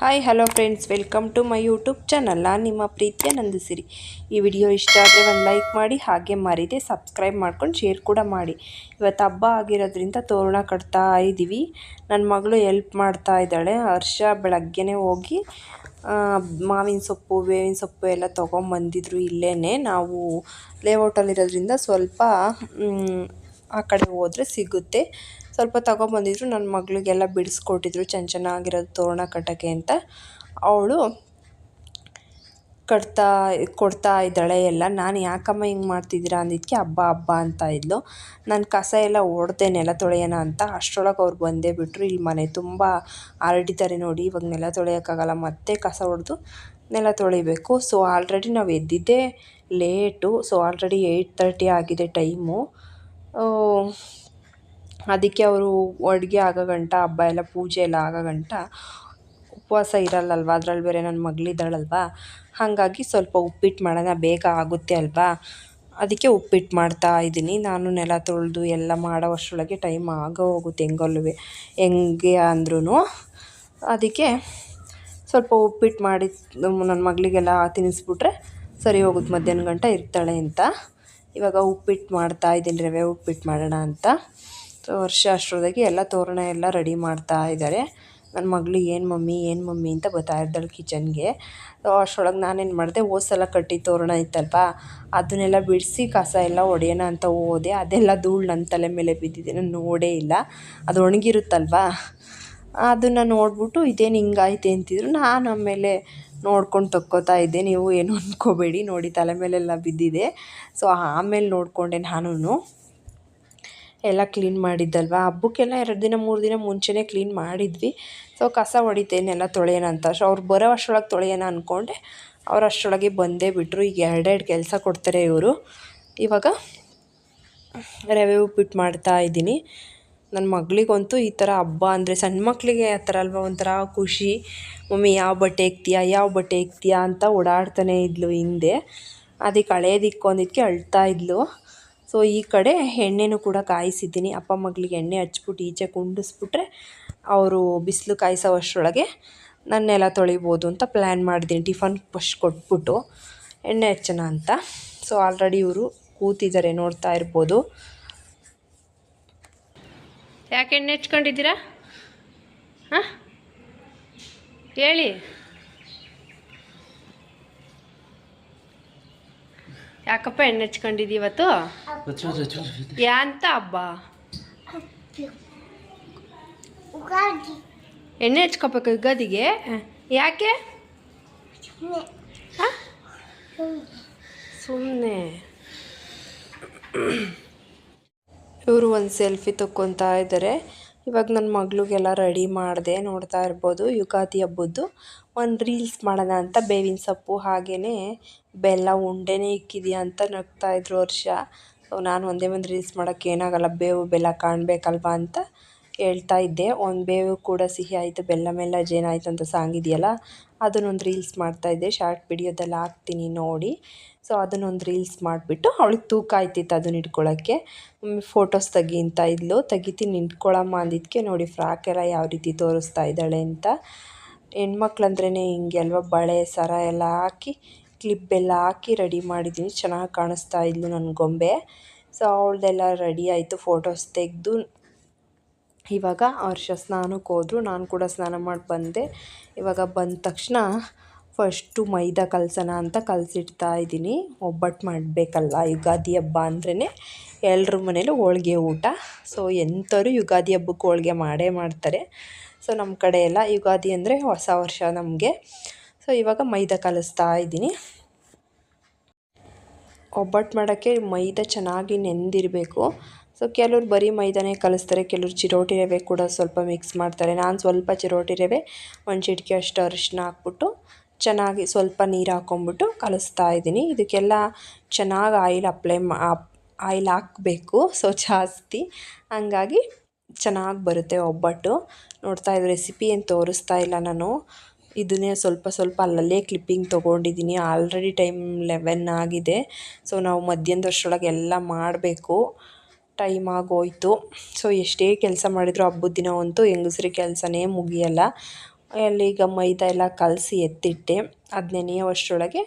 Hi hello friends welcome to my YouTube channel ನಾನು ನಿಮ್ಮ ಪ್ರೀತಿಯ ನಂದಿಸಿರಿ. ಈ ವಿಡಿಯೋ ಇಷ್ಟ ಆದರೆ ಒಂದು ಲೈಕ್ ಮಾಡಿ, ಹಾಗೆ ಮಾರಿದೆ ಸಬ್ಸ್ಕ್ರೈಬ್ ಮಾಡ್ಕೊಂಡು ಶೇರ್ ಕೂಡ ಮಾಡಿ. ಇವತ್ತು ಹಬ್ಬ ಆಗಿರೋದ್ರಿಂದ ತೋರಣ ಕಟ್ತಾ ಇದ್ದೀವಿ ನನ್ನ ಮಗಳು ಎಲ್ಪ್ ಮಾಡ್ತಾ ಇದ್ದಾಳೆ. ಹರ್ಷ ಬೆಳಗ್ಗೆನೇ ಹೋಗಿ ಮಾವಿನ ಸೊಪ್ಪು, ಬೇವಿನ ಸೊಪ್ಪು ಎಲ್ಲ ತೊಗೊಂಬಂದಿದ್ರು ಇಲ್ಲೇ ನಾವು ಲೇಔಟಲ್ಲಿರೋದ್ರಿಂದ ಸ್ವಲ್ಪ ಆ ಕಡೆ ಹೋದರೆ ಸಿಗುತ್ತೆ. ಸ್ವಲ್ಪ ತಗೊಂಬಂದಿದ್ರು ನನ್ನ ಮಗಳಿಗೆಲ್ಲ ಬಿಡಿಸ್ಕೊಟ್ಟಿದ್ರು ಚೆನ್ನ ಚೆನ್ನಾಗಿರೋದು ತೋರಣ ಕಟ್ಟೋಕ್ಕೆ ಅಂತ. ಅವಳು ಕಟ್ತಾ, ಕೊಡ್ತಾ ಇದ್ದಾಳೆ ಎಲ್ಲ. ನಾನು ಯಾಕಮ್ಮ ಹಿಂಗೆ ಮಾಡ್ತಿದ್ದೀರಾ ಅಂದಿದ್ದಕ್ಕೆ ಹಬ್ಬ ಹಬ್ಬ ಅಂತ ಇದ್ಲು. ನಾನು ಕಸ ಎಲ್ಲ ಓಡ್ದೆ ನೆಲ ತೊಳೆಯೋಣ ಅಂತ. ಅಷ್ಟರೊಳಗೆ ಅವ್ರು ಬಂದೇ ಬಿಟ್ಟರು ಇಲ್ಲಿ ಮನೆ ತುಂಬ ಹರಡಿದ್ದಾರೆ ನೋಡಿ. ಇವಾಗ ನೆಲ ತೊಳೆಯೋಕ್ಕಾಗಲ್ಲ. ಮತ್ತೆ ಕಸ ಹೊಡೆದು ನೆಲ ತೊಳಿಬೇಕು. ಸೊ ಆಲ್ರೆಡಿ ನಾವು ಎದ್ದಿದ್ದೇ late so already eight thirty ಆಗಿದೆ ಟೈಮು ಅದಕ್ಕೆ ಅವರು ಅಡುಗೆ ಆಗೋ ಗಂಟ, ಹಬ್ಬ ಎಲ್ಲ, ಪೂಜೆ ಎಲ್ಲ ಆಗೋ ಗಂಟ ಉಪವಾಸ ಇರಲ್ಲಲ್ವ? ಅದ್ರಲ್ಲಿ ಬೇರೆ ನನ್ನ ಮಗಳಿದ್ದಾಳಲ್ವ? ಹಾಗಾಗಿ ಸ್ವಲ್ಪ ಉಪ್ಪಿಟ್ಟು ಮಾಡೋಣ, ಬೇಗ ಆಗುತ್ತೆ ಅಲ್ವಾ? ಅದಕ್ಕೆ ಉಪ್ಪಿಟ್ಟು ಮಾಡ್ತಾ ಇದ್ದೀನಿ. ನಾನು ನೆಲ ತೊಳೆದು ಎಲ್ಲ ಮಾಡೋ ಅಷ್ಟರೊಳಗೆ ಟೈಮ್ ಆಗೋ ಹೋಗುತ್ತೆ ಹೆಂಗಲ್ಲೂ ಹೆಂಗೆ ಅಂದ್ರೂ ಅದಕ್ಕೆ ಸ್ವಲ್ಪ ಉಪ್ಪಿಟ್ಟು ಮಾಡಿ ನನ್ನ ಮಗಳಿಗೆಲ್ಲ ತಿನ್ನಿಸ್ಬಿಟ್ರೆ ಸರಿ ಹೋಗುತ್ತೆ. ಮಧ್ಯಾಹ್ನ ಗಂಟ ಇರ್ತಾಳೆ ಅಂತ. ಇವಾಗ ಉಪ್ಪಿಟ್ಟು ಮಾಡ್ತಾ ಇದ್ದೀನಿ ರವೆ ಉಪ್ಪಿಟ್ಟು ಮಾಡೋಣ ಅಂತ. ವರ್ಷ ಅಷ್ಟರೊಳಗೆ ಎಲ್ಲ ತೋರಣ ಎಲ್ಲ ರೆಡಿ ಮಾಡ್ತಾ ಇದ್ದಾರೆ. ನನ್ನ ಮಗಳು ಏನು ಮಮ್ಮಿ ಏನು ಮಮ್ಮಿ ಅಂತ ಬರ್ತಾ ಇದ್ದಾಳೆ ಕಿಚನ್ಗೆ ಅಷ್ಟರೊಳಗೆ ನಾನೇನು ಮಾಡಿದೆ, ಹೋದ ಕಟ್ಟಿ ತೋರಣ ಇತ್ತಲ್ವಾ? ಅದನ್ನೆಲ್ಲ ಬಿಡಿಸಿ ಕಸ ಎಲ್ಲ ಒಡೆಯೋಣ ಅಂತ ಹೋದೆ. ಅದೆಲ್ಲ ಧೂಳು ನನ್ನ ತಲೆ ಮೇಲೆ ಬಿದ್ದಿದೆ, ನಾನು ನೋಡೇ ಇಲ್ಲ. ಅದು ಒಣಗಿರುತ್ತಲ್ವಾ? ಅದನ್ನು ನೋಡಿಬಿಟ್ಟು, ಇದೇನು ಹಿಂಗಾಯ್ತೆ ಅಂತಿದ್ರು. ನಾನು ಆಮೇಲೆ ನೋಡ್ಕೊಂಡು ತಕ್ಕೋತಾ ಇದ್ದೆ. ನೀವು ಏನು ಅಂದ್ಕೋಬೇಡಿ ನೋಡಿ ತಲೆ ಮೇಲೆಲ್ಲ ಬಿದ್ದಿದೆ. ಸೊ ಆಮೇಲೆ ನೋಡಿಕೊಂಡೆ ನಾನು ಎಲ್ಲ ಕ್ಲೀನ್ ಮಾಡಿದ್ದಲ್ವ? ಹಬ್ಬಕ್ಕೆಲ್ಲ ಎರಡು ದಿನ, ಮೂರು ದಿನ ಮುಂಚೆನೇ ಕ್ಲೀನ್ ಮಾಡಿದ್ವಿ. ಸೊ ಕಸ ಹೊಡಿತೇನೆಲ್ಲ ತೊಳೆಯೋಣ ಅಂತ. ಸೊ ಅವ್ರು ಬರೋ ಅಷ್ಟರೊಳಗೆ ತೊಳೆಯೋಣ ಅಂದ್ಕೊಂಡೆ ಅವ್ರು ಅಷ್ಟರೊಳಗೆ ಬಂದೇ ಬಿಟ್ಟರು ಈಗ ಎರಡೆರಡು ಕೆಲಸ ಕೊಡ್ತಾರೆ ಇವರು. ಇವಾಗ ರವೆ ಉಪ್ಪಿಟ್ಟು ಮಾಡ್ತಾ ಇದ್ದೀನಿ. ನನ್ನ ಮಗಳಿಗಂತೂ ಈ ಥರ ಹಬ್ಬ ಅಂದರೆ ಸಣ್ಣ ಮಕ್ಕಳಿಗೆ ಆ ಥರ ಅಲ್ವಾ? ಒಂಥರ ಖುಷಿ. ಮಮ್ಮಿ, ಯಾವ ಬಟ್ಟೆ ಇಕ್ತೀಯಾ ಯಾವ ಬಟ್ಟೆ ಇಕ್ತೀಯಾ ಅಂತ ಓಡಾಡ್ತಾನೆ ಇದ್ಲು ಹಿಂದೆ. ಅದಕ್ಕೆ ಹಳೇದಿಕ್ಕೊಂದಿದ್ದಕ್ಕೆ ಅಳ್ತಾ ಇದ್ಲು. ಸೊ ಈ ಕಡೆ ಎಣ್ಣೆನೂ ಕೂಡ ಕಾಯಿಸಿದ್ದೀನಿ. ಅಪ್ಪ ಮಗಳಿಗೆ ಎಣ್ಣೆ ಹಚ್ಬಿಟ್ಟು ಈಚೆ ಕುಂಡಿಸ್ಬಿಟ್ರೆ ಅವರು ಬಿಸಿಲು ಕಾಯಿಸೋ ಅಷ್ಟರೊಳಗೆ ನನ್ನೆಲ್ಲ ತೊಳಿಬೋದು ಅಂತ ಪ್ಲ್ಯಾನ್ ಮಾಡಿದ್ದೀನಿ ಟಿಫನ್ ಫಸ್ಟ್ ಕೊಟ್ಬಿಟ್ಟು ಎಣ್ಣೆ ಹಚ್ಚೋಣ ಅಂತ. ಸೊ ಆಲ್ರೆಡಿ ಇವರು ಕೂತಿದ್ದಾರೆ, ನೋಡ್ತಾ ಇರ್ಬೋದು. ಯಾಕೆ ಎಣ್ಣೆ ಹಚ್ಕೊಂಡಿದ್ದೀರಾ? ಹಾಂ? ಹೇಳಿ. ಯಾಕಪ್ಪ ಎಣ್ಣೆ ಹಚ್ಕೊಂಡಿದ್ದೀ ಇವತ್ತು ಯಾ ಅಂತ ಹಬ್ಬ ಎಣ್ಣೆ ಹಚ್ಕೋಬೇಕು ಯುಗಾದಿಗೆ ಯಾಕೆ ಸುಮ್ಮನೆ ಇವರು ಒಂದು ಸೆಲ್ಫಿ ತಕ್ಕೊತಾ ಇದ್ದಾರೆ ಇವಾಗ ನನ್ನ ಮಗಳಿಗೆಲ್ಲ ರೆಡಿ ಮಾಡಿದೆ ನೋಡ್ತಾ ಇರ್ಬೋದು ಯುಗಾದಿ ಹಬ್ಬದ್ದು ಒಂದು ರೀಲ್ಸ್ ಮಾಡೋಣ ಅಂತ ಬೇವಿನ ಸೊಪ್ಪು ಹಾಗೆಯೇ ಬೆಲ್ಲ ಉಂಡೆನೇ ಇಕ್ಕಿದೆಯಾ ಅಂತ ನಗ್ತಾ ಇದ್ರು ವರ್ಷ ಸೊ ನಾನು ಒಂದೇ ಒಂದು ರೀಲ್ಸ್ ಮಾಡೋಕ್ಕೆ ಏನಾಗಲ್ಲ, ಬೇವು, ಬೆಲ್ಲ ಕಾಣಬೇಕಲ್ವಾ ಅಂತ ಹೇಳ್ತಾ ಇದ್ದೆ. ಒಂದು ಬೇವು ಕೂಡ ಸಿಹಿ ಆಯಿತು, ಬೆಲ್ಲ ಮೇಲೆ ಜೇನಾಯಿತು ಅಂತ ಸಾಂಗ್ ಇದೆಯಲ್ಲ ಅದನ್ನೊಂದು ರೀಲ್ಸ್ ಮಾಡ್ತಾಯಿದ್ದೆ ಶಾರ್ಟ್ ವಿಡಿಯೋದಲ್ಲಿ ಹಾಕ್ತೀನಿ ನೋಡಿ. ಸೊ ಅದನ್ನೊಂದು ರೀಲ್ಸ್ ಮಾಡಿಬಿಟ್ಟು ಅವಳಿಗೆ ತೂಕ ಆಯ್ತಿತ್ತು ಅದನ್ನ ಇಟ್ಕೊಳ್ಳೋಕ್ಕೆ ಫೋಟೋಸ್ ತೆಗಿ ಅಂತ ಇದ್ಲು. ತೆಗಿತೀನಿ ನಿಂತ್ಕೊಳ್ಳಮ್ಮ ಅಂದಿದ್ದಕ್ಕೆ ನೋಡಿ ಫ್ರಾಕ್ ಎಲ್ಲ ಯಾವ ರೀತಿ ತೋರಿಸ್ತಾ ಇದ್ದಾಳೆ ಅಂತ. ಹೆಣ್ಮಕ್ಳಂದ್ರೇ ಹಿಂಗೆ ಅಲ್ವಾ, ಬಳೆ, ಸರ ಎಲ್ಲ ಹಾಕಿ ಕ್ಲಿಪ್ ಎಲ್ಲ ಹಾಕಿ ರೆಡಿ ಮಾಡಿದ್ದೀನಿ. ಚೆನ್ನಾಗಿ ಕಾಣಿಸ್ತಾ ಇದ್ಲು ನನ್ನ ಗೊಂಬೆ. ಸೊ ಅವಳದೆಲ್ಲ ರೆಡಿ ಆಯಿತು. ಫೋಟೋಸ್ ತೆಗೆದು ಇವಾಗ ಹರ್ಷ ಸ್ನಾನಕ್ಕೆ ಹೋದರು. ನಾನು ಕೂಡ ಸ್ನಾನ ಮಾಡಿ ಬಂದೆ. ಇವಾಗ ಬಂದ ತಕ್ಷಣ ಫಸ್ಟು ಮೈದಾ ಕಲಸೋಣ ಅಂತ ಕಲಸಿಡ್ತಾ ಇದ್ದೀನಿ. ಒಬ್ಬಟ್ಟು ಮಾಡಬೇಕಲ್ಲ ಯುಗಾದಿ ಹಬ್ಬ ಅಂದ್ರೇ ಎಲ್ಲರ ಮನೇಲೂ ಹೋಳಿಗೆ ಊಟ. ಸೊ ಎಂಥವ್ರು ಯುಗಾದಿ ಹಬ್ಬಕ್ಕೆ ಹೋಳಿಗೆ ಮಾಡೇ ಮಾಡ್ತಾರೆ. ಸೊ ನಮ್ಮ ಕಡೆ ಎಲ್ಲ ಯುಗಾದಿ ಅಂದರೆ ಹೊಸ ವರ್ಷ ನಮಗೆ. ಸೊ ಇವಾಗ ಮೈದಾ ಕಲಿಸ್ತಾ ಇದ್ದೀನಿ. ಒಬ್ಬಟ್ಟು ಮಾಡೋಕ್ಕೆ ಮೈದಾ ಚೆನ್ನಾಗಿ ನೆಂದಿರಬೇಕು. ಸೊ ಕೆಲವ್ರು ಬರೀ ಮೈದಾನೇ ಕಲಿಸ್ತಾರೆ, ಕೆಲವ್ರು ಚಿರೋಟಿ ರವೆ ಕೂಡ ಸ್ವಲ್ಪ ಮಿಕ್ಸ್ ಮಾಡ್ತಾರೆ. ನಾನು ಸ್ವಲ್ಪ ಚಿರೋಟಿ ರವೆ, ಒಂದು ಚಿಟಿಕೆ ಅಷ್ಟು ಅರಿಶಿನ ಹಾಕ್ಬಿಟ್ಟು ಚೆನ್ನಾಗಿ ಸ್ವಲ್ಪ ನೀರು ಹಾಕ್ಕೊಂಬಿಟ್ಟು ಕಲಿಸ್ತಾ ಇದ್ದೀನಿ. ಇದಕ್ಕೆಲ್ಲ ಚೆನ್ನಾಗಿ ಆಯಿಲ್ ಅಪ್ಲೈ ಮಾ ಆಯಿಲ್ ಹಾಕಬೇಕು. ಸೊ ಜಾಸ್ತಿ. ಹಂಗಾಗಿ ಚೆನ್ನಾಗಿ ಬರುತ್ತೆ ಒಬ್ಬಟ್ಟು ನೋಡ್ತಾ ಇದ್ದ ರೆಸಿಪಿ ಏನು ತೋರಿಸ್ತಾ ಇಲ್ಲ ನಾನು. ಇದನ್ನೇ ಸ್ವಲ್ಪ ಸ್ವಲ್ಪ ಅಲ್ಲಲ್ಲೇ ಕ್ಲಿಪ್ಪಿಂಗ್ ತೊಗೊಂಡಿದ್ದೀನಿ ಆಲ್ರೆಡಿ ಟೈಮ್ ಲೆವೆನ್ ಆಗಿದೆ. ಸೊ ನಾವು ಮಧ್ಯಾಹ್ನದಷ್ಟರೊಳಗೆ ಎಲ್ಲ ಮಾಡಬೇಕು. ಟೈಮ್ ಆಗೋಯ್ತು. ಸೊ ಎಷ್ಟೇ ಕೆಲಸ ಮಾಡಿದರೂ ಹಬ್ಬದ ದಿನ ಅಂತೂ ಹೆಂಗಸ್ರಿ ಕೆಲಸನೇ ಮುಗಿಯಲ್ಲ. ಅಲ್ಲಿ ಈಗ ಮೈದಾ ಎಲ್ಲ ಕಲಸಿ ಎತ್ತಿಟ್ಟೆ. ಅದು ನೆನೆಯೋವಷ್ಟರೊಳಗೆ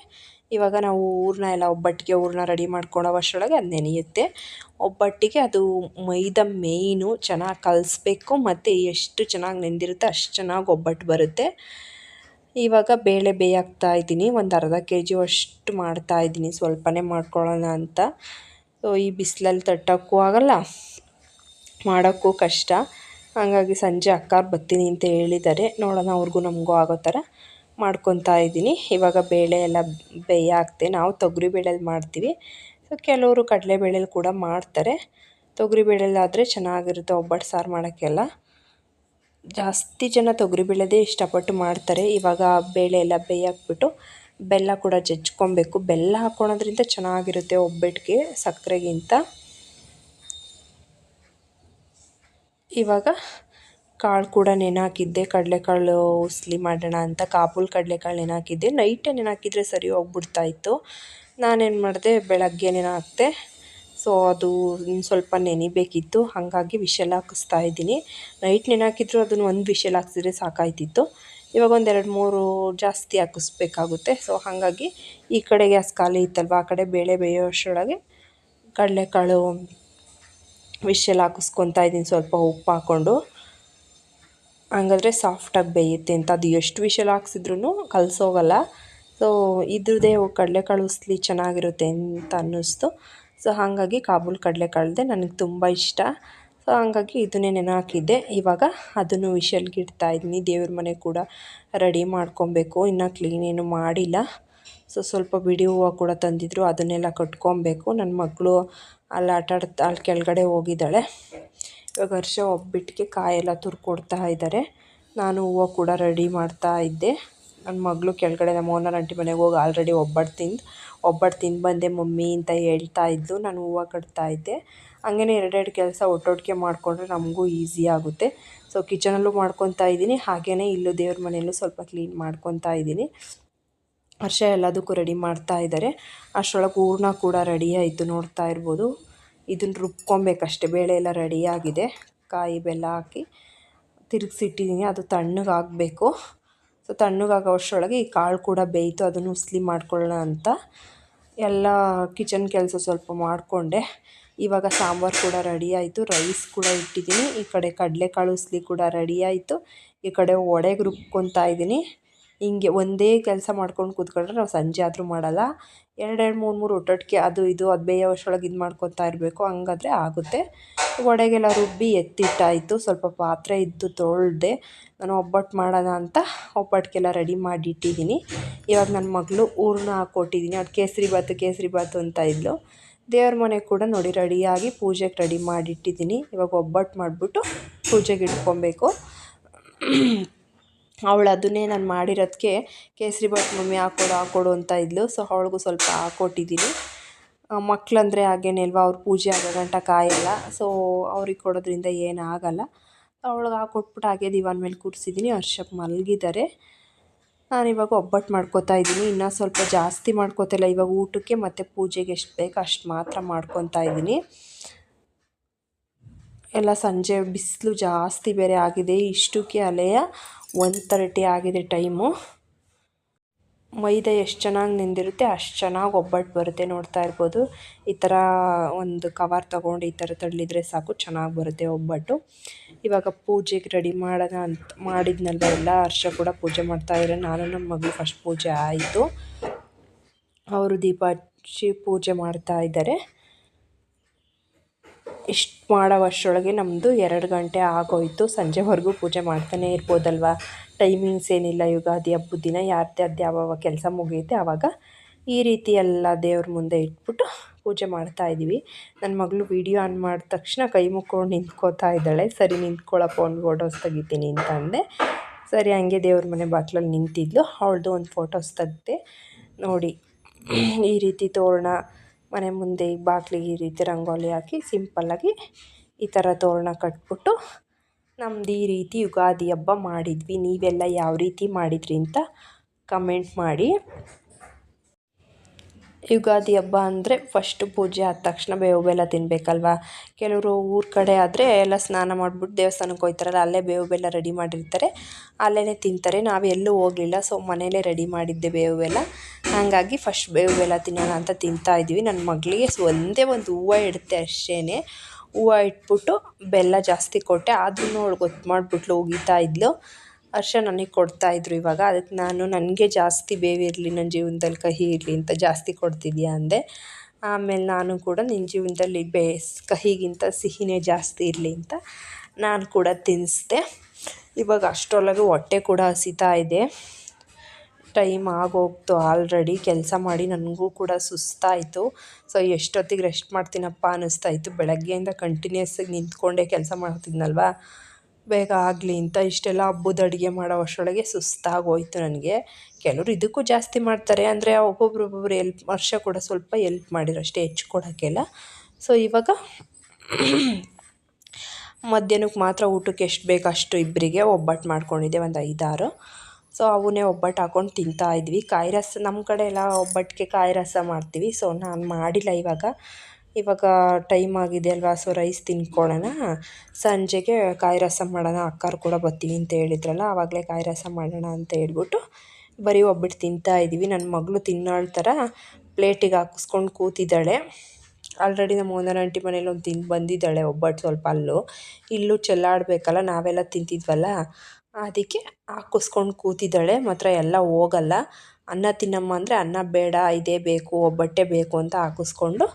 ಇವಾಗ ನಾವು ಊರನ್ನ ಎಲ್ಲ ಒಬ್ಬಟ್ಟಿಗೆ ಊರನ್ನ ರೆಡಿ ಮಾಡ್ಕೊಳ್ಳೋವಷ್ಟರೊಳಗೆ ಅದು ನೆನೆಯುತ್ತೆ ಒಬ್ಬಟ್ಟಿಗೆ ಅದು ಮೈದಾ ಮೇಯ್ನು ಚೆನ್ನಾಗಿ ಕಲಿಸ್ಬೇಕು. ಮತ್ತು ಎಷ್ಟು ಚೆನ್ನಾಗಿ ನೆಂದಿರುತ್ತೆ ಅಷ್ಟು ಚೆನ್ನಾಗಿ ಒಬ್ಬಟ್ಟು ಬರುತ್ತೆ. ಇವಾಗ ಬೇಳೆ ಬೇಯಾಕ್ತಾ ಇದ್ದೀನಿ. ಒಂದು ಅರ್ಧ ಕೆ ಜಿ ಅಷ್ಟು ಮಾಡ್ತಾ ಇದ್ದೀನಿ. ಸ್ವಲ್ಪನೇ ಮಾಡ್ಕೊಳ್ಳೋಣ ಅಂತ. ಸೊ ಈ ಬಿಸಿಲಲ್ಲಿ ತಟ್ಟೋಕ್ಕೂ ಆಗಲ್ಲ, ಮಾಡೋಕ್ಕೂ ಕಷ್ಟ. ಹಾಗಾಗಿ ಸಂಜೆ ಅಕ್ಕಾರು ಬರ್ತೀನಿ ಅಂತ ಹೇಳಿದ್ದಾರೆ. ನೋಡೋಣ ಅವ್ರಿಗೂ ನಮಗೂ ಆಗೋ ಥರ ಮಾಡ್ಕೊತಾ ಇದ್ದೀನಿ. ಇವಾಗ ಬೇಳೆ ಎಲ್ಲ ಬೇಯಾಕ್ತೆ ನಾವು ತೊಗರಿ ಬೇಳೆಲಿ ಮಾಡ್ತೀವಿ. ಸೊ ಕೆಲವರು ಕಡಲೆ ಕಡಲೆಬೇಳೆಲಿ ಕೂಡ ಮಾಡ್ತಾರೆ. ತೊಗರಿ ಬೇಳೆಲಾದರೆ ಚೆನ್ನಾಗಿರುತ್ತೆ ಒಬ್ಬಟ್ಟು ಸಾರು ಮಾಡೋಕ್ಕೆಲ್ಲ. ಜಾಸ್ತಿ ಜನ ತೊಗರಿಬೇಳೆದೇ ಇಷ್ಟಪಟ್ಟು ಮಾಡ್ತಾರೆ. ಇವಾಗ ಬೇಳೆ ಎಲ್ಲ ಬೇಯಾಕ್ಬಿಟ್ಟು ಬೆಲ್ಲ ಕೂಡ ಜಜ್ಕೊಬೇಕು ಬೆಲ್ಲ ಹಾಕ್ಕೊಳೋದ್ರಿಂದ ಚೆನ್ನಾಗಿರುತ್ತೆ ಒಬ್ಬಟ್ಟಿಗೆ ಸಕ್ಕರೆಗಿಂತ. ಇವಾಗ ಕಾಳು ಕೂಡ ನೆನೆ ಕಡಲೆಕಾಳು ಉಸ್ಲಿ ಮಾಡೋಣ ಅಂತ, ಕಾಬೂಲ್ ಕಡಲೆಕಾಳು ನೆನೆ ಹಾಕಿದ್ದೆ ನೈಟೇ ನೆನೆ ಹಾಕಿದರೆ ಸರಿ ಹೋಗ್ಬಿಡ್ತಾಯಿತ್ತು ನಾನೇನು ಮಾಡಿದೆ ಬೆಳಗ್ಗೆ ನೆನೆ ಹಾಕ್ದೆ. ಸೊ ಅದು ಸ್ವಲ್ಪ ನೆನಿಬೇಕಿತ್ತು. ಹಾಗಾಗಿ ವಿಷಲ್ ಹಾಕಿಸ್ತಾ ಇದ್ದೀನಿ. ನೈಟ್ ನೆನಾಕಿದ್ರು ಅದನ್ನು ಒಂದು ವಿಷಲ್ ಹಾಕ್ಸಿದ್ರೆ ಸಾಕಾಯ್ತಿತ್ತು. ಇವಾಗ ಒಂದು ಎರಡು ಮೂರು ಜಾಸ್ತಿ ಹಾಕಿಸ್ಬೇಕಾಗುತ್ತೆ. ಸೊ ಹಾಗಾಗಿ ಈ ಕಡೆ ಗ್ಯಾಸ್ ಖಾಲಿ ಇತ್ತಲ್ವ? ಆ ಕಡೆ ಬೇಳೆ ಬೇಯೋ ಅಷ್ಟರೊಳಗೆ ಕಡಲೆಕಾಳು ವಿಷಲ್ ಹಾಕಿಸ್ಕೊತಾ ಇದ್ದೀನಿ. ಸ್ವಲ್ಪ ಉಪ್ಪು ಹಾಕ್ಕೊಂಡು. ಹಂಗಾದ್ರೆ ಸಾಫ್ಟಾಗಿ ಬೇಯುತ್ತೆ ಅಂತ. ಅದು ಎಷ್ಟು ವಿಷಲ್ ಹಾಕ್ಸಿದ್ರು ಕಲಸೋಗಲ್ಲ. ಸೊ ಇದ್ರದ್ದೇ ಕಡಲೆಕಾಳು ಉಸ್ಲಿ ಚೆನ್ನಾಗಿರುತ್ತೆ ಅಂತ ಅನ್ನಿಸ್ತು. ಸೊ ಹಾಗಾಗಿ ಕಾಬೂಲ್ ಕಡಲೆಕಾಳ್ದೆ ನನಗೆ ತುಂಬ ಇಷ್ಟ. ಸೊ ಹಾಗಾಗಿ ಇದನ್ನೇ ನೆನೆ ಹಾಕಿದ್ದೆ ಇವಾಗ ಅದನ್ನು ವಿಷಲ್ಗೆ ಇದ್ದೀನಿ. ದೇವ್ರ ಮನೆ ಕೂಡ ರೆಡಿ ಮಾಡ್ಕೊಬೇಕು. ಇನ್ನು ಕ್ಲೀನ್ ಏನು ಮಾಡಿಲ್ಲ. ಸೊ ಸ್ವಲ್ಪ ಬಿಡಿ ಹೂವು ಕೂಡ ತಂದಿದ್ರು. ಅದನ್ನೆಲ್ಲ ಕಟ್ಕೊಬೇಕು. ನನ್ನ ಮಗಳು ಅಲ್ಲಿ ಆಟಾಡ್ತಾ ಅಲ್ಲಿ ಕೆಳಗಡೆ ಹೋಗಿದ್ದಾಳೆ. ಇವಾಗ ವರ್ಷ ಒಬ್ಬಿಟ್ಟಿಗೆ ಕಾಯೆಲ್ಲ ತುರ್ಕೊಡ್ತಾ ಇದ್ದಾರೆ. ನಾನು ಹೂವು ಕೂಡ ರೆಡಿ ಮಾಡ್ತಾ ಇದ್ದೆ. ನನ್ನ ಮಗಳು ಕೆಳಗಡೆ ನಮ್ಮ ಓನರ್ ಆಂಟಿ ಮನೆಗೆ ಹೋಗಿ ಆಲ್ರೆಡಿ ಒಬ್ಬಟ್ಟು ತಿಂದು ಒಬ್ಬಟ್ಟು ತಿಂದು ಬಂದೆ ಮಮ್ಮಿ ಅಂತ ಹೇಳ್ತಾ ಇದ್ದು ನಾನು ಹೂವು ಕಟ್ತಾ ಇದ್ದೆ. ಹಂಗೇ ಎರಡೆರಡು ಕೆಲಸ ಒಟ್ಟೊಟ್ಟಿಗೆ ಮಾಡಿಕೊಂಡ್ರೆ ನಮಗೂ ಈಸಿ ಆಗುತ್ತೆ. ಸೊ ಕಿಚನಲ್ಲೂ ಮಾಡ್ಕೊತಾ ಇದ್ದೀನಿ. ಹಾಗೆಯೇ ಇಲ್ಲೂ ದೇವ್ರ ಮನೆಯಲ್ಲೂ ಸ್ವಲ್ಪ ಕ್ಲೀನ್ ಮಾಡ್ಕೊತಾ ಇದ್ದೀನಿ. ಹರ್ಷ ಎಲ್ಲದಕ್ಕೂ ರೆಡಿ ಮಾಡ್ತಾ ಇದ್ದಾರೆ. ಅಷ್ಟರೊಳಗೆ ಹೂರ್ಣ ಕೂಡ ರೆಡಿ ಆಯಿತು ನೋಡ್ತಾ ಇರ್ಬೋದು. ಇದನ್ನು ರುಬ್ಕೊಬೇಕಷ್ಟೇ. ಬೇಳೆ ಎಲ್ಲ ರೆಡಿಯಾಗಿದೆ ಕಾಯಿ ಬೆಲ್ಲ ಹಾಕಿ ತಿರುಗಿಸಿಟ್ಟಿದ್ದೀನಿ. ಅದು ತಣ್ಣಗಾಗಬೇಕು. ಸೊ ತಣ್ಣಗಾಗೋ ಅಷ್ಟರೊಳಗೆ ಈ ಕಾಳು ಕೂಡ ಬೇಯಿತು, ಅದನ್ನು ಉಸ್ಲಿ ಮಾಡ್ಕೊಳ್ಳೋಣ ಅಂತ. ಎಲ್ಲ ಕಿಚನ್ ಕೆಲಸ ಸ್ವಲ್ಪ ಮಾಡಿಕೊಂಡೆ. ಇವಾಗ ಸಾಂಬಾರು ಕೂಡ ರೆಡಿ ಆಯಿತು, ರೈಸ್ ಕೂಡ ಇಟ್ಟಿದ್ದೀನಿ. ಈ ಕಡೆ ಕಡಲೆಕಾಳು ಉಸ್ಲಿ ಕೂಡ ರೆಡಿ ಆಯಿತು. ಈ ಕಡೆ ಒಡೆಗೆ ರುಬ್ಕೊತಾ ಇದ್ದೀನಿ. ಹಿಂಗೆ ಒಂದೇ ಕೆಲಸ ಮಾಡ್ಕೊಂಡು ಕೂತ್ಕೊಂಡ್ರೆ ನಾವು ಸಂಜೆ ಆದರೂ ಮಾಡಲ್ಲ. ಎರಡೆರಡು ಮೂರು ಮೂರು ಒಟ್ಟೊಟ್ಟಿಗೆ ಅದು ಇದು ಅದು ಬೇಯೋ ಅಷ್ಟರೊಳಗೆ ಇದು ಮಾಡ್ಕೊತಾ ಇರಬೇಕು. ಹಂಗಾದ್ರೆ ಆಗುತ್ತೆ. ಒಡೆಗೆಲ್ಲ ರುಬ್ಬಿ ಎತ್ತಿಟ್ಟಾಯಿತು. ಸ್ವಲ್ಪ ಪಾತ್ರೆ ಇದ್ದು ತೊಳೆದೆ ನಾನು ಒಬ್ಬಟ್ಟು ಮಾಡೋಣ ಅಂತ ಒಬ್ಬಟ್ಟಿಗೆಲ್ಲ ರೆಡಿ ಮಾಡಿ ಇಟ್ಟಿದ್ದೀನಿ ಇವಾಗ ನನ್ನ ಮಗಳು ಊರ್ನ ಹಾಕ್ಕೊಟ್ಟಿದ್ದೀನಿ ಅದು ಕೇಸರಿ ಬಾತು ಕೇಸರಿ ಬಾತು ಅಂತ ಇದ್ಲು. ದೇವ್ರ ಮನೆ ಕೂಡ ನೋಡಿ ರೆಡಿಯಾಗಿ ಪೂಜೆಗೆ ರೆಡಿ ಮಾಡಿಟ್ಟಿದ್ದೀನಿ. ಇವಾಗ ಒಬ್ಬಟ್ಟು ಮಾಡಿಬಿಟ್ಟು ಪೂಜೆಗೆ ಇಟ್ಕೊಬೇಕು. ಅವಳು ಅದನ್ನೇ ನಾನು ಮಾಡಿರೋದಕ್ಕೆ ಕೇಸರಿ ಬಾತ್ ಮಮ್ಮಿ ಹಾಕ್ಕೊಡು ಹಾಕ್ಕೊಡು ಅಂತ ಇದ್ಲು. ಸೊ ಅವಳಿಗೂ ಸ್ವಲ್ಪ ಹಾಕ್ಕೊಟ್ಟಿದ್ದೀನಿ. ಮಕ್ಕಳಂದ್ರೆ ಹಾಗೇನೆ ಅಲ್ವಾ, ಅವ್ರು ಪೂಜೆ ಆಗೋ ಗಂಟ ಕಾಯಲ್ಲ. ಸೊ ಅವ್ರಿಗೆ ಕೊಡೋದ್ರಿಂದ ಏನು ಆಗಲ್ಲ. ಅವಳಿಗೆ ಹಾಕ್ಕೊಟ್ಬಿಟ್ಟು ಹಾಗೆ ದಿವಾನ ಮೇಲೆ ಕೂರಿಸಿದ್ದೀನಿ. ಹರ್ಷಪ್ ಮಲಗಿದ್ದಾರೆ. ನಾನಿವಾಗ ಒಬ್ಬಟ್ಟು ಮಾಡ್ಕೊತಾ ಇದ್ದೀನಿ. ಇನ್ನೂ ಸ್ವಲ್ಪ ಜಾಸ್ತಿ ಮಾಡ್ಕೋತಿಲ್ಲ. ಇವಾಗ ಊಟಕ್ಕೆ ಮತ್ತು ಪೂಜೆಗೆ ಎಷ್ಟು ಬೇಕೋ ಅಷ್ಟು ಮಾತ್ರ ಮಾಡ್ಕೊತಾ ಇದ್ದೀನಿ. ಎಲ್ಲ ಸಂಜೆ ಬಿಸಿಲು ಜಾಸ್ತಿ ಬೇರೆ ಆಗಿದೆ. ಇಷ್ಟಕ್ಕೆ ಅಲೆಯ ಒನ್ ತರ್ಟಿ ಆಗಿದೆ ಟೈಮು. ಮೈದಾ ಎಷ್ಟು ಚೆನ್ನಾಗಿ ನಿಂದಿರುತ್ತೆ ಅಷ್ಟು ಚೆನ್ನಾಗಿ ಒಬ್ಬಟ್ಟು ಬರುತ್ತೆ ನೋಡ್ತಾ ಇರ್ಬೋದು. ಈ ಥರ ಒಂದು ಕವರ್ ತೊಗೊಂಡು ಈ ಥರ ತಳ್ಳಿದರೆ ಸಾಕು, ಚೆನ್ನಾಗಿ ಬರುತ್ತೆ ಒಬ್ಬಟ್ಟು. ಇವಾಗ ಪೂಜೆಗೆ ರೆಡಿ ಮಾಡೋಣ ಅಂತ ಮಾಡಿದ್ನಲ್ವ ಎಲ್ಲ ಹರ್ಷ ಕೂಡ ಪೂಜೆ ಮಾಡ್ತಾಯಿದ್ರೆ ನಾನು ನಮ್ಮ ಮಗಳು ಫಸ್ಟ್ ಪೂಜೆ ಆಯಿತು. ಅವರು ದೀಪ ಹಚ್ಚಿ ಪೂಜೆ ಮಾಡ್ತಾ ಇದ್ದಾರೆ. ಇಷ್ಟು ಮಾಡೋ ವರ್ಷೊಳಗೆ ನಮ್ಮದು ಎರಡು ಗಂಟೆ ಆಗೋಯಿತು. ಸಂಜೆವರೆಗೂ ಪೂಜೆ ಮಾಡ್ತಾನೆ ಇರ್ಬೋದಲ್ವ? ಟೈಮಿಂಗ್ಸ್ ಏನಿಲ್ಲ. ಯುಗಾದಿ ಹಬ್ಬದ ದಿನ, ಯಾರ್ದೇ ಅದು ಯಾವ ಕೆಲಸ ಮುಗಿಯುತ್ತೆ, ಆವಾಗ ಈ ರೀತಿ ಎಲ್ಲ ದೇವ್ರ ಮುಂದೆ ಇಟ್ಬಿಟ್ಟು ಪೂಜೆ ಮಾಡ್ತಾ ಇದ್ದೀವಿ. ನನ್ನ ಮಗಳು ವೀಡಿಯೋ ಆನ್ ಮಾಡಿದ ತಕ್ಷಣ ಕೈ ಮುಕ್ಕೊಂಡು ನಿಂತ್ಕೋತಾ ಇದ್ದಾಳೆ. ಸರಿ ನಿಂತ್ಕೊಳ್ಳಪ್ಪ ಒಂದು ಫೋಟೋಸ್ ತೆಗಿತೀನಿ ಅಂತ ಅಂದೆ. ಸರಿ, ಹಂಗೆ ದೇವ್ರ ಮನೆ ಬಾಗಿಲಲ್ಲಿ ನಿಂತಿದ್ಲು. ಅವಳದು ಒಂದು ಫೋಟೋಸ್ ತೆಗ್ದೆ ನೋಡಿ, ಈ ರೀತಿ ತೋರಣ ಮನೆ ಮುಂದೆ ಈ ಬಾಗಿಲಿಗೆ ಈ ರೀತಿ ರಂಗೋಲಿ ಹಾಕಿ ಸಿಂಪಲ್ಲಾಗಿ ಈ ಥರ ತೋರಣ ಕಟ್ಬಿಟ್ಟು ನಮ್ದು ಈ ರೀತಿ ಯುಗಾದಿ ಹಬ್ಬ ಮಾಡಿದ್ವಿ. ನೀವೆಲ್ಲ ಯಾವ ರೀತಿ ಮಾಡಿದ್ರಿ ಅಂತ ಕಮೆಂಟ್ ಮಾಡಿ. ಯುಗಾದಿ ಹಬ್ಬ ಅಂದರೆ ಫಸ್ಟು ಪೂಜೆ ಆದ ತಕ್ಷಣ ಬೇವು ಬೆಲ್ಲ ತಿನ್ನಬೇಕಲ್ವಾ ಕೆಲವರು ಊರ ಕಡೆ ಆದರೆ ಎಲ್ಲ ಸ್ನಾನ ಮಾಡಿಬಿಟ್ಟು ದೇವಸ್ಥಾನಕ್ಕೆ ಹೋಗ್ತಾರಲ್ಲ ಅಲ್ಲೇ ಬೇವು ಬೆಲ್ಲ ರೆಡಿ ಮಾಡಿರ್ತಾರೆ. ಅಲ್ಲೇ ತಿಂತಾರೆ. ನಾವು ಎಲ್ಲೂ ಹೋಗಲಿಲ್ಲ ಸೊ ಮನೇಲೇ ರೆಡಿ ಮಾಡಿದ್ದೆ ಬೇವು ಬೆಲ್ಲ. ಹಾಗಾಗಿ ಫಸ್ಟ್ ಬೇವು ಬೆಲ್ಲ ತಿನ್ನೋಣ ಅಂತ ತಿಂತಾ ಇದ್ದೀವಿ. ನನ್ನ ಮಗಳಿಗೆ ಒಂದೇ ಒಂದು ಹೂವು ಇಡುತ್ತೆ ಅಷ್ಟೇ ಹೂವು ಇಟ್ಬಿಟ್ಟು ಬೆಲ್ಲ ಜಾಸ್ತಿ ಕೊಟ್ಟೆ. ಆದ್ರೂ ಅವಳು ಗೊತ್ತು ಮಾಡಿಬಿಟ್ಲು, ಉಗಿತಾ ಇದ್ಲು. ಹರ್ಷ ನನಗೆ ಕೊಡ್ತಾಯಿದ್ರು ಇವಾಗ. ಅದಕ್ಕೆ ನಾನು, ನನಗೆ ಜಾಸ್ತಿ ಬೇವಿರಲಿ ನನ್ನ ಜೀವನದಲ್ಲಿ ಕಹಿ ಇರಲಿ ಅಂತ ಜಾಸ್ತಿ ಕೊಡ್ತಿದ್ಯಾ? ಅಂದೆ. ಆಮೇಲೆ ನಾನು ಕೂಡ, ನಿನ್ನ ಜೀವನದಲ್ಲಿ ಬೇಸ್ ಕಹಿಗಿಂತ ಸಿಹಿನೇ ಜಾಸ್ತಿ ಇರಲಿ ಅಂತ ನಾನು ಕೂಡ ತಿನ್ನಿಸ್ದೆ ಇವಾಗ ಅಷ್ಟರೊಳಗೆ ಹೊಟ್ಟೆ ಕೂಡ ಹಸಿತಾ ಇದೆ. ಟೈಮ್ ಆಗೋಗ್ತು ಆಲ್ರೆಡಿ. ಕೆಲಸ ಮಾಡಿ ನನಗೂ ಕೂಡ ಸುಸ್ತಾಯಿತು ಸೊ, ಎಷ್ಟೊತ್ತಿಗೆ ರೆಸ್ಟ್ ಮಾಡ್ತೀನಪ್ಪ ಅನ್ನಿಸ್ತಾ ಇತ್ತು. ಬೆಳಗ್ಗೆಯಿಂದ ಕಂಟಿನ್ಯೂಸಾಗಿ ನಿಂತ್ಕೊಂಡೇ, ಕೆಲಸ ಮಾಡ್ತಿದ್ನಲ್ವಾ? ಬೇಗ ಆಗಲಿ ಅಂತ ಇಷ್ಟೆಲ್ಲ ಹಬ್ಬದ ಅಡುಗೆ ಮಾಡೋ ಅಷ್ಟರೊಳಗೆ ಸುಸ್ತಾಗೋಯ್ತು ನನಗೆ. ಕೆಲವರು ಇದಕ್ಕೂ ಜಾಸ್ತಿ ಮಾಡ್ತಾರೆ, ಅಂದರೆ ಒಬ್ಬೊಬ್ರು ಒಬ್ಬೊಬ್ರು ಎಲ್ಪ್, ವರ್ಷ ಕೂಡ ಸ್ವಲ್ಪ ಎಲ್ಪ್ ಮಾಡಿರೋ ಅಷ್ಟೇ, ಹೆಚ್ಚು ಕೊಡೋಕ್ಕೆಲ್ಲ. ಸೊ ಇವಾಗ ಮಧ್ಯಾಹ್ನಕ್ಕೆ ಮಾತ್ರ ಊಟಕ್ಕೆ ಎಷ್ಟು ಬೇಕು ಅಷ್ಟು ಇಬ್ಬರಿಗೆ ಒಬ್ಬಟ್ಟು ಮಾಡ್ಕೊಂಡಿದ್ದೆ, ಒಂದು ಐದಾರು. ಸೊ ಅವನ್ನೇ ಒಬ್ಬಟ್ಟು ಹಾಕೊಂಡು ತಿಂತಾ ಇದ್ವಿ. ಕಾಯಿ ರಸ, ನಮ್ಮ ಕಡೆ ಎಲ್ಲ ಒಬ್ಬಟ್ಟಿಗೆ ಕಾಯಿ ರಸ ಮಾಡ್ತೀವಿ. ಸೊ ನಾನು ಮಾಡಿಲ್ಲ ಇವಾಗ. ಇವಾಗ ಟೈಮ್ ಆಗಿದೆ ಅಲ್ವಾ? ಸೊ ರೈಸ್ ತಿನ್ಕೊಳ್ಳೋಣ ಸಂಜೆಗೆ ಕಾಯಿ ರಸ ಮಾಡೋಣ. ಅಕ್ಕಾರು ಕೂಡ ಬರ್ತೀವಿ ಅಂತ ಹೇಳಿದ್ರಲ್ಲ, ಆವಾಗಲೇ ಕಾಯಿ ರಸ ಮಾಡೋಣ ಅಂತ ಹೇಳ್ಬಿಟ್ಟು ಬರೀ ಒಬ್ಬಿಟ್ಟು ತಿಂತಾ ಇದ್ದೀವಿ ನನ್ನ ಮಗಳು ತಿನ್ನೋಳ ಥರ ಪ್ಲೇಟಿಗೆ ಹಾಕಿಸ್ಕೊಂಡು ಕೂತಿದ್ದಾಳೆ. ಆಲ್ರೆಡಿ ನಮ್ಮ ಓನರ್ ಆಂಟಿ ಮನೇಲಿ ಒಂದು ತಿಂದು ಬಂದಿದ್ದಾಳೆ ಒಬ್ಬಟ್ಟು ಸ್ವಲ್ಪ ಅಲ್ಲೂ. ಇಲ್ಲೂ ಚೆಲ್ಲಾಡಬೇಕಲ್ಲ, ನಾವೆಲ್ಲ ತಿಂತಿದ್ವಲ್ಲ. ಅದಕ್ಕೆ ಹಾಕಿಸ್ಕೊಂಡು ಕೂತಿದ್ದಾಳೆ. ಮಾತ್ರ ಎಲ್ಲ ಹೋಗಲ್ಲ. ಅನ್ನ ತಿನ್ನಮ್ಮ ಅಂದರೆ ಅನ್ನ ಬೇಡ, ಇದೇ ಬೇಕು, ಒಬ್ಬಟ್ಟೆ ಬೇಕು ಅಂತ ಹಾಕಿಸ್ಕೊಂಡು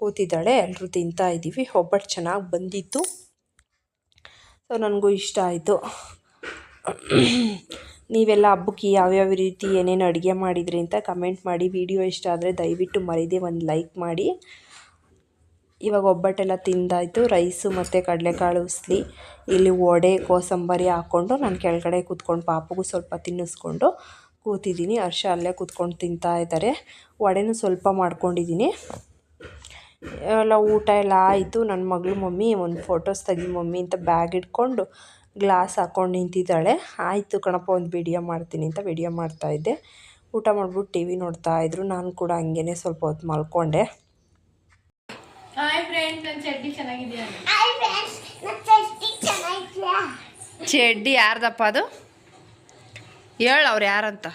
ಕೂತಿದ್ದಾಳೆ. ಎಲ್ಲರೂ ತಿಂತಾ ಇದ್ದೀವಿ. ಒಬ್ಬಟ್ಟು ಚೆನ್ನಾಗಿ ಬಂದಿತ್ತು. ಸೊ, ನನಗೂ ಇಷ್ಟ ಆಯಿತು. ನೀವೆಲ್ಲ ಹಬ್ಬಕ್ಕೆ ಯಾವ್ಯಾವ ರೀತಿ ಏನೇನು ಅಡುಗೆ ಮಾಡಿದ್ರಿ ಅಂತ ಕಮೆಂಟ್ ಮಾಡಿ. ವಿಡಿಯೋ ಇಷ್ಟ ಆದರೆ ದಯವಿಟ್ಟು ಮರೀದೆ ಒಂದು ಲೈಕ್ ಮಾಡಿ. ಇವಾಗ ಒಬ್ಬಟ್ಟೆಲ್ಲ ತಿಂದಾಯಿತು. ರೈಸು ಮತ್ತು ಕಡಲೆಕಾಳು ಉಸ್ಲಿ. ಇಲ್ಲಿ ವಡೆ, ಕೋಸಂಬರಿ ಹಾಕ್ಕೊಂಡು ನಾನು ಕೆಳಗಡೆ ಕೂತ್ಕೊಂಡು ಪಾಪಗೂ ಸ್ವಲ್ಪ ತಿನ್ನಿಸ್ಕೊಂಡು ಕೂತಿದ್ದೀನಿ. ಹರ್ಷ ಅಲ್ಲೇ ಕೂತ್ಕೊಂಡು ತಿಂತಾ ಇದ್ದಾರೆ. ವಡೆನೂ ಸ್ವಲ್ಪ ಮಾಡ್ಕೊಂಡಿದ್ದೀನಿ. ಎಲ್ಲ ಊಟ ಎಲ್ಲ ಆಯಿತು. ನನ್ನ ಮಗಳು ಮಮ್ಮಿ ಒಂದು ಫೋಟೋಸ್ ತೆಗಿ ಮಮ್ಮಿ ಅಂತ ಬ್ಯಾಗ್ ಇಟ್ಕೊಂಡು ಗ್ಲಾಸ್ ಹಾಕ್ಕೊಂಡು ನಿಂತಿದ್ದಾಳೆ. ಆಯಿತು ಕಣಪ್ಪ ಒಂದು ವಿಡಿಯೋ ಮಾಡ್ತೀನಿ ಅಂತ ವಿಡಿಯೋ ಮಾಡ್ತಾಯಿದ್ದೆ ಊಟ ಮಾಡ್ಬಿಟ್ಟು ಟಿ ವಿ ನೋಡ್ತಾಯಿದ್ರು ನಾನು ಕೂಡ ಹಂಗೇ ಸ್ವಲ್ಪ ಹೊತ್ತು ಮಲ್ಕೊಂಡೆ. ಚಡ್ಡಿ ಚೆನ್ನಾಗಿದೆಯಾ? ಹಾಯ್ ಫ್ರೆಂಡ್ಸ್ ನನ್ನ ಟೆಸ್ಟಿ ಚೆನ್ನಾಗಿದ್ಯಾ? ಚಡ್ಡಿ ಯಾರ್ದಪ್ಪ ಅದು? ಹೇಳು ಅವ್ರು ಯಾರಂತ?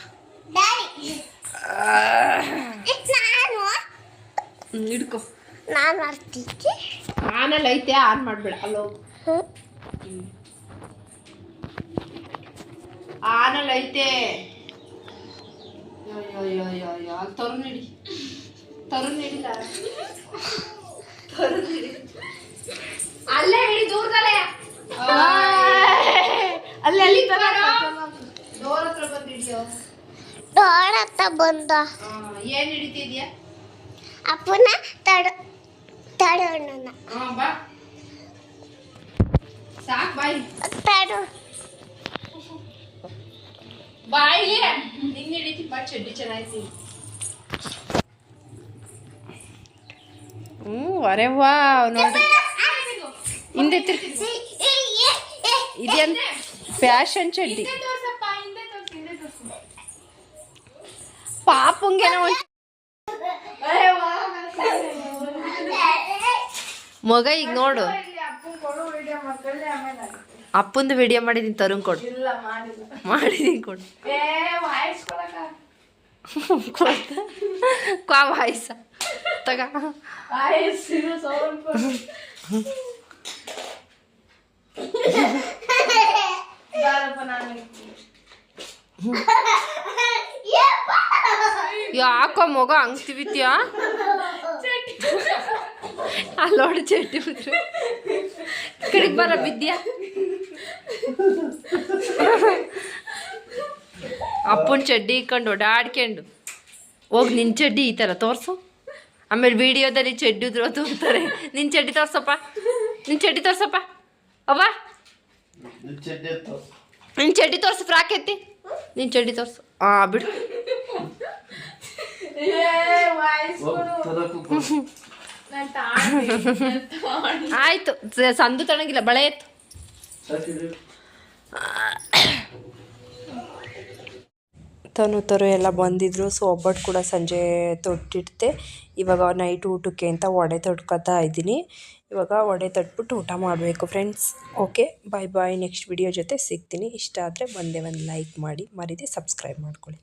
ಹಿಡ್ಕೊ. ನಾನು ಮಾಡ್ತಿದ್ದೆ. ಆನಲ್ಲಿ ಐತೆ ಆನ್ ಮಾಡಬೇಡ ಅಲ್ಲೋ. ಆನಲ್ಲಿ ಐತೆ. ಅಲ್ಲೇ ಹಿಡಿ ದೂರದಲ್ಲೇ. ಅಲ್ಲೇ ಅಲ್ಲಿ ಡೋರ್ ಹತ್ರ ಬಂದು ಹಿಡಿಯೋ ಡೋರ್ ಹತ್ರ ಬಂದ. ಏನು ಹಿಡಿತಿದ್ಯಾ? ಅಪ್ಪನ ತಡ ತಡೋಣ ಹಾಂ ಬಾ. ಸಾಕು ಬಾಯಿ. ತಡೋ ಬಾಯಿಲಿ ನಿಂಗೆ ಹಿಡಿತಿ ಬಾ ಚಡ್ಡಿ ಚೆನ್ನಾಗಿ ಹ್ಞೂ ಅರೆ ವಾ ನೋಡಿ ಹಿಂದೆ ಇದೇನು ಫ್ಯಾಷನ್ ಚಡ್ಡಿ. ಪಾಪಂಗೇನೋ ಒಂದ್ ಮಗ ಈಗ ನೋಡು. ಅಪ್ಪಂದು ವಿಡಿಯೋ ಮಾಡಿದೀನಿ, ತರುಣ್ ಕೊಡು. ಮಾಡಿದೀನಿ ಕೊಡು. ಕ್ವಾ ವಾಯ್ಸ? ತಗ. ಯಾಕೋ ಮಗ ಹಂಗ್ ತಿವಿತ್ಯಾ ಅಲ್ಲೋಡು ಚಡ್ಡಿ ಬಿಟ್ರೆ ಕಡೆಗೆ ಬರ ಬಿದ್ಯಾ? ಅಪ್ಪನ ಚಡ್ಡಿ ಇಕ್ಕೊಂಡು ಓಡಾಡ್ಕೊಂಡು. ಹೋಗಿ ನಿನ್ನ ಚಡ್ಡಿ ಈ ಥರ ತೋರಿಸು. ಆಮೇಲೆ ವಿಡಿಯೋದಲ್ಲಿ ಚಡ್ಡಿ ಉದ್ರೋ ತೋರ್ತಾರೆ ನಿನ್ನ ಚಡ್ಡಿ ತೋರ್ಸಪ್ಪ. ನಿನ್ನ ಚಡ್ಡಿ ತೋರ್ಸಪ್ಪ. ಅವ್ವ. ನಿನ್ನ ಚಡ್ಡಿ ತೋರ್ಸು. ಫ್ರಾಕ್ ಎತ್ತಿ. ನಿನ್ನ ಚಡ್ಡಿ ತೋರ್ಸು. ಹಾಂ ಬಿಡು. ಆಯ್ತು ಸಂದು ತಣಗಿಲ್ಲ ಬಳೆ ಎತ್ತು. ತನು ತರು ಎಲ್ಲ ಬಂದಿದ್ರು ಸೊ ಒಬ್ಬಟ್ಟು ಕೂಡ ಸಂಜೆ ತೊಟ್ಟಿಡ್ತೆ. ಇವಾಗ ನೈಟ್ ಊಟಕ್ಕೆ ಅಂತ ವಡೆ ತೊಟ್ಕೊತಾ ಇದ್ದೀನಿ. ಇವಾಗ ವಡೆ ತಟ್ಬಿಟ್ಟು ಊಟ ಮಾಡಬೇಕು friends okay bye bye next video ಜೊತೆ ಸಿಗ್ತೀನಿ. ಇಷ್ಟ ಆದರೆ ಒಂದೇ ಒಂದು ಲೈಕ್ ಮಾಡಿ. ಮರೀದೆ ಸಬ್ಸ್ಕ್ರೈಬ್ ಮಾಡ್ಕೊಳ್ಳಿ.